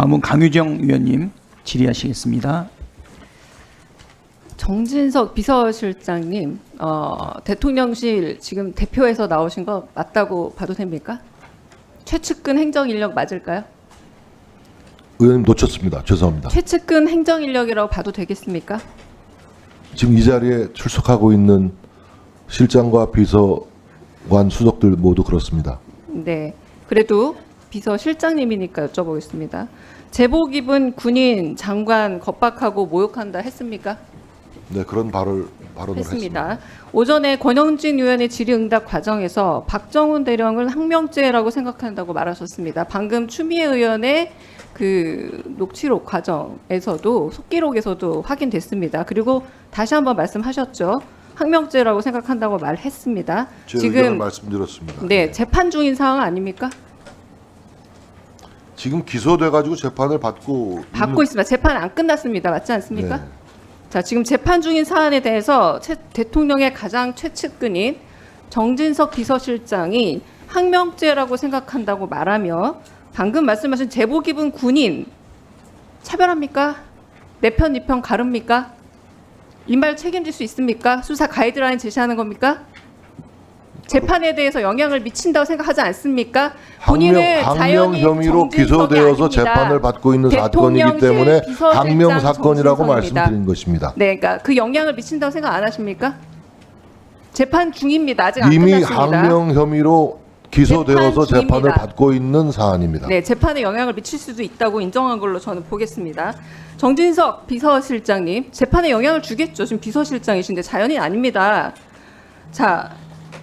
다음은 강유정 위원님 질의하시겠습니다. 정진석 비서실장님, 어, 대통령실 지금 대표에서 나오신 거 맞다고 봐도 됩니까? 최측근 행정 인력 맞을까요? 의원님 놓쳤습니다. 죄송합니다. 최측근 행정 인력이라고 봐도 되겠습니까? 지금 이 자리에 출석하고 있는 실장과 비서관 수석들 모두 그렇습니다. 네. 그래도 비서실장님이니까 여쭤보겠습니다. 제복 입은 군인, 장관 겁박하고 모욕한다 했습니까? 네, 그런 발을 발언을 했습니다. 했습니다. 오전에 권영진 의원의 질의응답 과정에서 박정훈 대령을 항명죄라고 생각한다고 말하셨습니다. 방금 추미애 의원의 그 녹취록 과정에서도 속기록에서도 확인됐습니다. 그리고 다시 한번 말씀하셨죠. 항명죄라고 생각한다고 말했습니다. 제 지금 말씀드렸습니다. 네 재판 중인 상황 아닙니까? 지금 기소돼 가지고 재판을 받고 받고 있습니다. 재판 안 끝났습니다. 맞지 않습니까? 네. 자, 지금 재판 중인 사안에 대해서 최- 대통령의 가장 최측근인 정진석 비서실장이 항명죄라고 생각한다고 말하며 방금 말씀하신 제복 입은 군인 차별합니까? 내 편, 네편 가릅니까? 이 말 책임질 수 있습니까? 수사 가이드라인 제시하는 겁니까? 재판에 대해서 영향을 미친다고 생각하지 않습니까? 본인은 항명, 혐의로 기소되어서. 재판을 받고 있는 사건이기 때문에 항명 사건이라고. 말씀드린 것입니다. 네, 그러니까 그 영향을 미친다고 생각 안 하십니까? 재판 중입니다. 아직 안 이미 끝났습니다. 항명 혐의로 기소되어서 재판 재판을 중입니다. 받고 있는 사안입니다. 네, 재판에 영향을 미칠 수도 있다고 인정한 걸로 저는 보겠습니다. 정진석 비서실장님, 재판에 영향을 주겠죠. 지금 비서실장이신데 자연인 아닙니다. 자,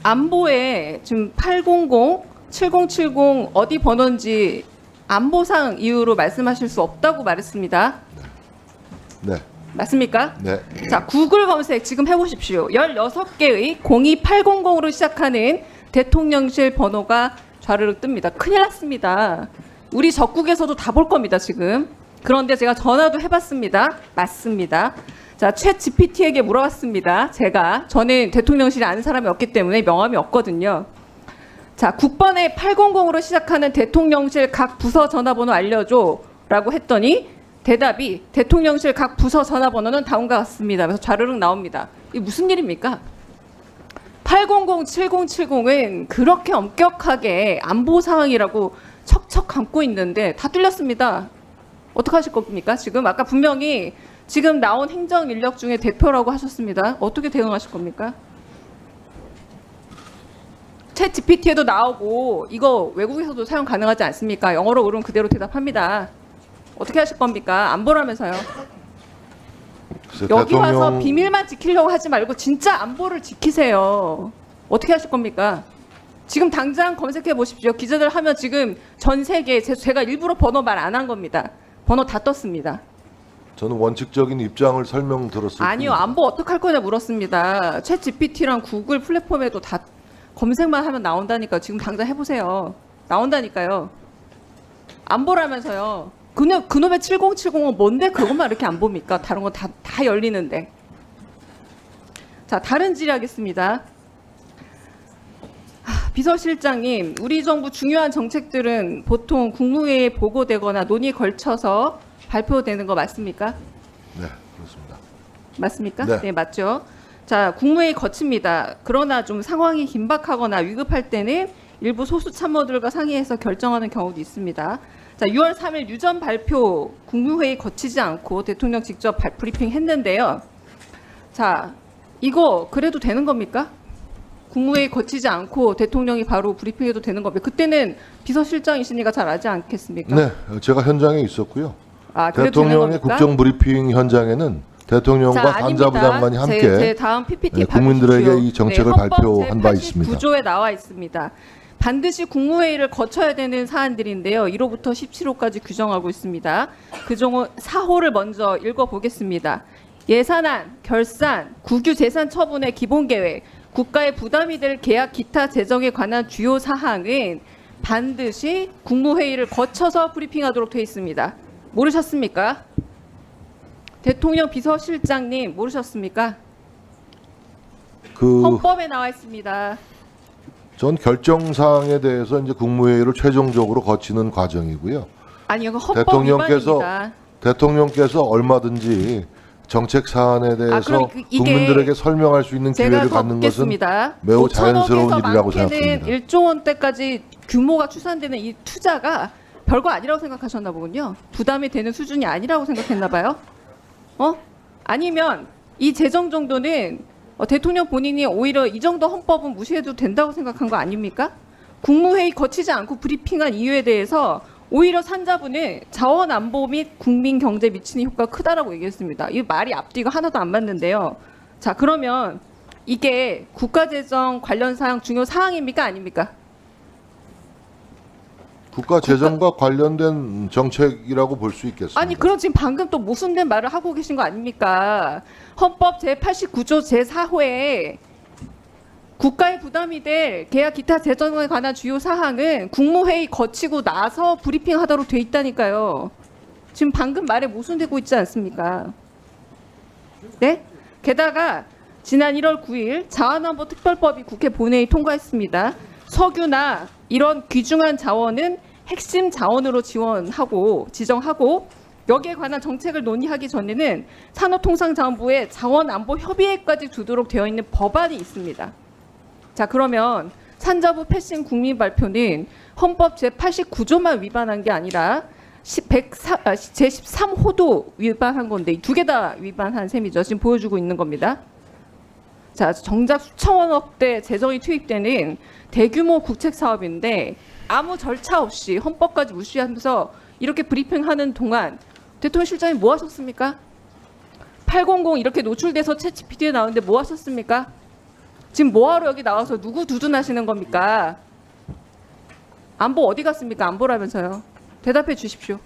안보에 지금 800, 7070 어디 번호인지 안보상 이유로 말씀하실 수 없다고 말했습니다. 네, 맞습니까? 네. 자, 구글 검색 지금 해보십시오. 16개의 02800으로 시작하는 대통령실 번호가 좌르륵 뜹니다. 큰일 났습니다. 우리 적국에서도 다 볼 겁니다, 지금. 그런데 제가 전화도 해봤습니다. 맞습니다. 자, 최 GPT에게 물어봤습니다. 제가. 저는 대통령실에 아는 사람이 없기 때문에 명함이 없거든요. 자, 국번에 800으로 시작하는 대통령실 각 부서 전화번호 알려줘. 라고 했더니 대답이 대통령실 각 부서 전화번호는 다음과 같습니다. 그래서 좌르륵 나옵니다. 이게 무슨 일입니까? 800, 7070은 그렇게 엄격하게 안보 상황이라고 척척 감고 있는데 다 뚫렸습니다. 어떡하실 겁니까? 지금 아까 분명히 지금 나온 행정 인력 중에 대표라고 하셨습니다. 어떻게 대응하실 겁니까? 챗 GPT에도 나오고 이거 외국에서도 사용 가능하지 않습니까? 영어로 물으면 그대로 대답합니다. 어떻게 하실 겁니까? 안 보라면서요. 여기 와서 대통령 비밀만 지키려고 하지 말고 진짜 안보를 지키세요. 어떻게 하실 겁니까? 지금 당장 검색해 보십시오. 기자들 하면 지금 전 세계 제- 제가 일부러 번호 말 안 한 겁니다. 번호 다 떴습니다. 저는 원칙적인 입장을 설명 들었을 아니요, 뿐입니다. 안보 어떻게 할 거냐 물었습니다. 챗 GPT랑 구글 플랫폼에도 다 검색만 하면 나온다니까 지금 당장 해보세요. 나온다니까요. 안보라면서요. 그놈, 그놈의 7070은 뭔데 그것만 이렇게 안 봅니까? 다른 건 다 다 열리는데. 자, 다른 질의하겠습니다. 하, 비서실장님, 우리 정부 중요한 정책들은 보통 국무회의에 보고되거나 논의 걸쳐서 발표되는 거 맞습니까? 네, 그렇습니다. 맞습니까? 네. 맞죠. 자, 국무회의 거칩니다. 그러나 좀 상황이 긴박하거나 위급할 때는 일부 소수 참모들과 상의해서 결정하는 경우도 있습니다. 자, 6월 3일 유전 발표 국무회의 거치지 않고 대통령 직접 발- 브리핑 했는데요. 자, 이거 그래도 되는 겁니까? 국무회의 거치지 않고 대통령이 바로 브리핑해도 되는 겁니까? 그때는 비서실장이시니까 잘 알지 않겠습니까? 네, 제가 현장에 있었고요. 아, 대통령의? 국정 브리핑 현장에는 대통령과 자, 산자부. 장관이 함께 제, 제 다음 PPT 네, 국민들에게 봐주십시오. 이 정책을 헌법 발표한 바 있습니다. 9조에 나와 있습니다. 반드시 국무회의를 거쳐야 되는 사안들인데요. 1호부터 17호까지 규정하고 있습니다. 그중 4호를 먼저 읽어보겠습니다. 예산안, 결산, 국유 재산 처분의 기본 계획, 국가의 부담이 될 계약 기타 재정에 관한 주요 사항은 반드시 국무회의를 거쳐서 브리핑하도록 되어 있습니다. 모르셨습니까? 대통령 비서실장님 모르셨습니까? 그 헌법에 나와 있습니다. 전 결정 사항에 대해서 이제 국무회의를 최종적으로 거치는 과정이고요. 아니 이거 헌법 대통령께서 위반입니다. 대통령께서 얼마든지 정책 사안에 대해서 그럼 그- 국민들에게 설명할 수 있는 기회를 더 갖는 것은 묻겠습니다. 매우 5천억에서 자연스러운 일이라고 생각합니다. 1조 원대까지 규모가 추산되는 이 투자가 별거 아니라고 생각하셨나 보군요. 부담이 되는 수준이 아니라고 생각했나 봐요. 어? 아니면 이 재정 정도는 어, 대통령 본인이 오히려 이 정도 헌법은 무시해도 된다고 생각한 거 아닙니까? 국무회의 거치지 않고 브리핑한 이유에 대해서 오히려 산자부는 자원 안보 및 국민 경제 미치는 효과가 크다라고 얘기했습니다. 이 말이 앞뒤가 하나도 안 맞는데요. 자, 그러면 이게 국가재정 관련 사항 중요 사항입니까 아닙니까? 국가 재정과 관련된 정책이라고 볼 수 있겠습니다. 아니 그럼 지금 방금 또 모순된 말을 하고 계신 거 아닙니까? 헌법 제89조 제4호에 국가의 부담이 될 계약 기타 재정에 관한 주요 사항은 국무회의 거치고 나서 브리핑하도록 돼 있다니까요. 지금 방금 말에 모순되고 있지 않습니까? 네? 게다가 지난 1월 9일 자원안보 특별법이 국회 본회의 통과했습니다. 석유나 이런 귀중한 자원은 핵심 자원으로 지원하고 지정하고 여기에 관한 정책을 논의하기 전에는 산업통상자원부에 자원안보 협의회까지 두도록 되어 있는 법안이 있습니다. 자 그러면 산자부 패싱 국민 발표는 헌법 제89조만 위반한 게 아니라 아, 제13호도 위반한 건데 두 개 다 위반한 셈이죠. 지금 보여주고 있는 겁니다. 자 정작 수천억대 재정이 투입되는 대규모 국책 사업인데 아무 절차 없이 헌법까지 무시하면서 이렇게 브리핑하는 동안 대통령 실장이 뭐 하셨습니까? 800 이렇게 노출돼서 채 GPT에 나오는데 뭐 하셨습니까? 지금 뭐하러 여기 나와서 누구 두둔하시는 겁니까? 안보 어디 갔습니까? 안보라면서요. 대답해 주십시오.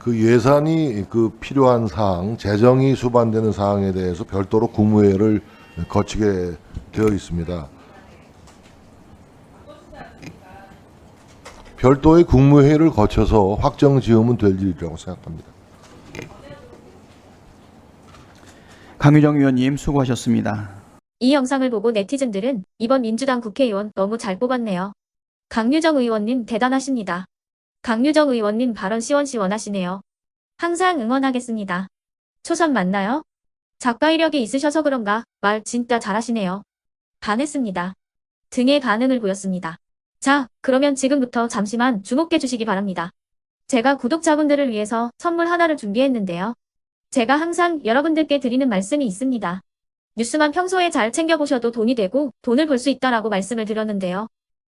그 예산이 그 필요한 사항, 재정이 수반되는 사항에 대해서 별도로 국무회의를 거치게 되어 있습니다. 별도의 국무회의를 거쳐서 확정 지으면 될 일이라고 생각합니다. 강유정 의원님 수고하셨습니다. 이 영상을 보고 네티즌들은 이번 민주당 국회의원 너무 잘 뽑았네요. 강유정 의원님 대단하십니다. 강유정 의원님 발언 시원시원하시네요. 항상 응원하겠습니다. 초선 맞나요? 작가 이력이 있으셔서 그런가 말 진짜 잘하시네요. 반했습니다. 등의 반응을 보였습니다. 자, 그러면 지금부터 잠시만 주목해 주시기 바랍니다. 제가 구독자분들을 위해서 선물 하나를 준비했는데요. 제가 항상 여러분들께 드리는 말씀이 있습니다. 뉴스만 평소에 잘 챙겨보셔도 돈이 되고 돈을 벌 수 있다라고 말씀을 드렸는데요.